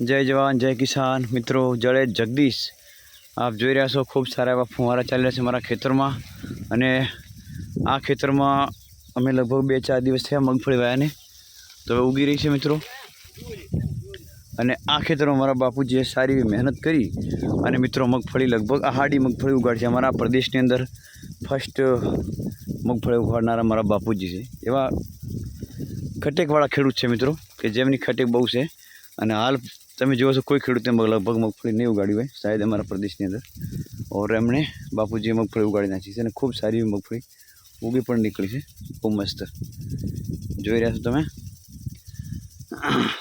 જય જવાન, જય કિસાન. મિત્રો, જળે જગદીશ. આપ જોઈ રહ્યા છો ખૂબ સારા એવા ફુવારા ચાલી રહ્યા છે મારા ખેતરમાં. અને આ ખેતરમાં અમે લગભગ બે ચાર દિવસ થયા મગફળી વાયાને. તો હવે ઉગી રહી છે મિત્રો. અને આ ખેતરમાં મારા બાપુજીએ સારી એવી મહેનત કરી. અને મિત્રો, મગફળી લગભગ આહાડી મગફળી ઉગાડી છે અમારા પ્રદેશની અંદર ફર્સ્ટ મગફળી ઉગાડનારા મારા બાપુજી છે. એવા ખટેકવાળા ખેડૂત છે મિત્રો, કે જેમની ખટેક બહુ છે. અને હાલ તમે જુઓ છો, કોઈ ખેડૂતે લગભગ મગફળી નહીં ઉગાડી હોય, શાયદ અમારા પ્રદેશની અંદર. ઓર એમણે બાપુજીએ મગફળી ઉગાડી નાખી છે અને ખૂબ સારી મગફળી ઉગી પણ નીકળી છે. બહુ મસ્ત. જોઈ રહ્યા છો તમે?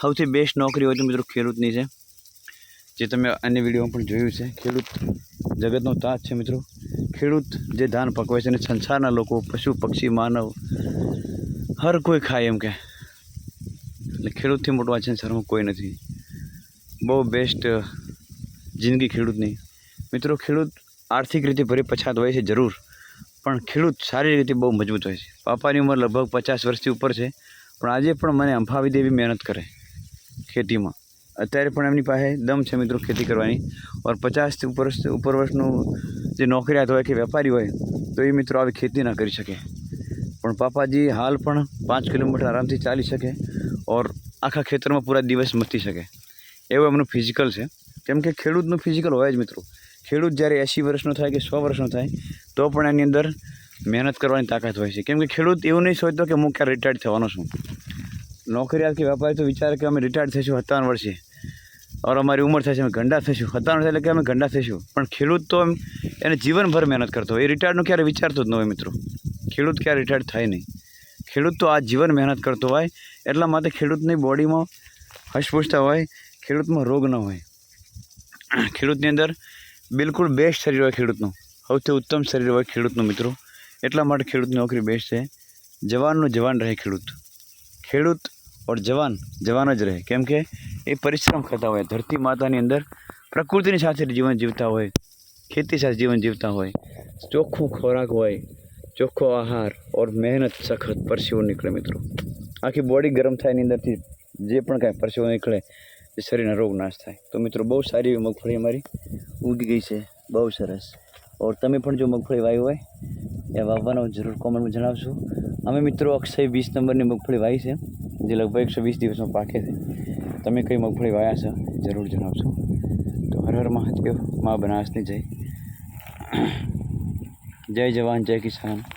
સૌથી બેસ્ટ નોકરી હોય તો મિત્રો ખેડૂતની છે. જે તમે અન્ય વિડીયોમાં પણ જોયું છે. ખેડૂત જગતનો તાજ છે મિત્રો. ખેડૂત જે ધાન પકવે છે અને સંસારના લોકો, પશુ, પક્ષી, માનવ, હર કોઈ ખાય એમ કે. એટલે ખેડૂતથી મોટું આ સંસારમાં કોઈ નથી. બહુ બેસ્ટ જિંદગી ખેડૂતની. મિત્રો, ખેડૂત આર્થિક રીતે ભરી પછાત હોય છે, જરૂર. પણ ખેડૂત સારી રીતે બહુ મજબૂત હોય છે. પાપાની ઉંમર લગભગ પચાસ વર્ષથી ઉપર છે. પણ આજે પણ મને અંફાવી દેવી મહેનત કરે ખેતીમાં. અત્યારે પણ એમની પાસે દમ છે મિત્રો ખેતી કરવાની. ઓર પચાસથી ઉપર ઉપર વર્ષનું જે નોકરિયાત હોય કે વેપારી હોય, તો એ મિત્રો આવી ખેતી ના કરી શકે. પણ પાપાજી હાલ પણ પાંચ કિલોમીટર આરામથી ચાલી શકે ઓર આખા ખેતરમાં પૂરા દિવસ મચી શકે. એવું એમનું ફિઝિકલ છે. કેમ કે ખેડૂતનું ફિઝિકલ હોય જ મિત્રો. ખેડૂત જ્યારે એંસી વર્ષનો થાય કે સો વર્ષનો થાય, તો પણ એની અંદર મહેનત કરવાની તાકાત હોય છે. કેમ કે ખેડૂત એવું નહીં સોચતો કે હું ક્યારે રિટાયર્ડ થવાનો છું. નોકરિયાત કે વેપારી તો વિચારે કે અમે રિટાયર્ડ થઈશું સત્તાવન વર્ષે. ઓર અમારી ઉંમર થશે, અમે ગંડા થઈશું. સત્તાવન એટલે કે અમે ગંડા થઈશું. પણ ખેડૂત તો એમ એને જીવનભર મહેનત કરતો હોય. એ રિટાયર્ડનું ક્યારે વિચારતો જ ન હોય મિત્રો. ખેડૂત ક્યારે રિટાયર્ડ થાય નહીં. ખેડૂત તો આ જીવન મહેનત કરતો હોય. એટલા માટે ખેડૂતની બોડીમાં હસપુસતા હોય. ખેડૂતમાં રોગ ન હોય. ખેડૂતની અંદર બિલકુલ બેસ્ટ શરીર હોય ખેડૂતનું. સૌથી ઉત્તમ શરીર હોય ખેડૂતનું મિત્રો. એટલા માટે ખેડૂતની નોકરી બેસ્ટ છે. જવાનનું જવાન રહે ખેડૂત. ખેડૂત ઓર જવાન જવાન જ રહે. કેમ કે એ પરિશ્રમ કરતા હોય. ધરતી માતાની અંદર પ્રકૃતિની સાથે જીવન જીવતા હોય. ખેતી સાથે જીવન જીવતા હોય. ચોખ્ખું ખોરાક હોય. ચોખ્ખો આહાર ઓર મહેનત સખત પરસેવો નીકળે મિત્રો. આખી બોડી ગરમ થાય એની અંદરથી જે પણ કાંઈ પરસેવો નીકળે શરીરના રોગ નાશ થાય. તો મિત્રો, બહુ સારી એવી મગફળી અમારી ઉગી ગઈ છે. બહુ સરસ. ઓર તમે પણ જો મગફળી વાવી હોય, એ વાવવાનો જરૂર કોમેન્ટમાં જણાવશો. અમે મિત્રો અક્ષય વીસ નંબરની મગફળી વાવી છે, જે લગભગ એકસો વીસ દિવસમાં પાકે છે. તમે કઈ મગફળી વાયા છો, જરૂર જણાવશો. તો હર હર મહાદેવ, મા બનાસની જય. જય જવાન, જય કિસાન.